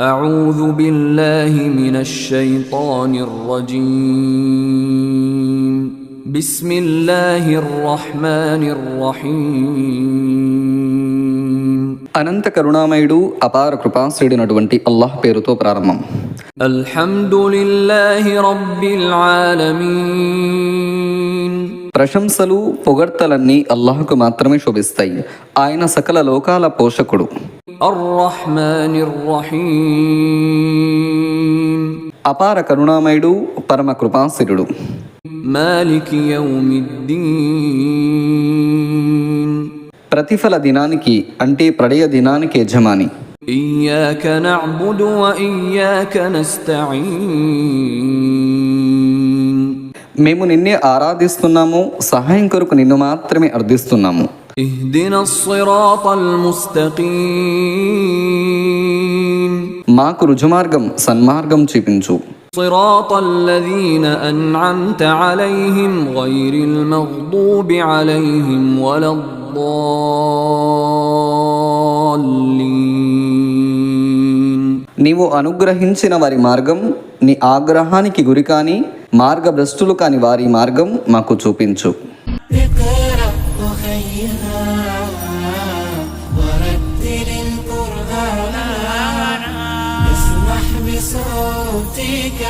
أعوذ بالله من الشيطان الرجيم بسم الله الرحمن الرحيم అనంత కరుణామయుడు అపార కృపాశ్రుడినటువంటి అల్లాహ్ పేరుతో ప్రారంభం الحمد لله رب العالمين ప్రశంసలు పొగడ్తలన్నీ అల్లాహకు మాత్రమే శోభిస్తాయి. ఆయన సకల లోకాల పోషకుడు. అపార కరుణామయుడు పరమ కృపాసిరుడు ప్రతిఫల దినానికి అంటే ప్రళయ దినానికి యజమాని. ఇయ్యాక నఅబుదు వ ఇయ్యాక నస్తঈన్ మేము నిన్నే ఆరాధిస్తున్నాము సహాయం కొరకు నిన్ను మాత్రమే అర్థిస్తున్నాము اهدنا الصراط المستقيم మాకు రుజుమార్గం సన్మార్గం చూపించు صراط الذين أنعمت عليهم غير المغضوب عليهم ولا الضالين నీవు అనుగ్రహించిన వారి మార్గం నీ ఆగ్రహానికి గురి కాని మార్గభ్రష్టులు కాని వారి మార్గం మాకు చూపించు. صوتك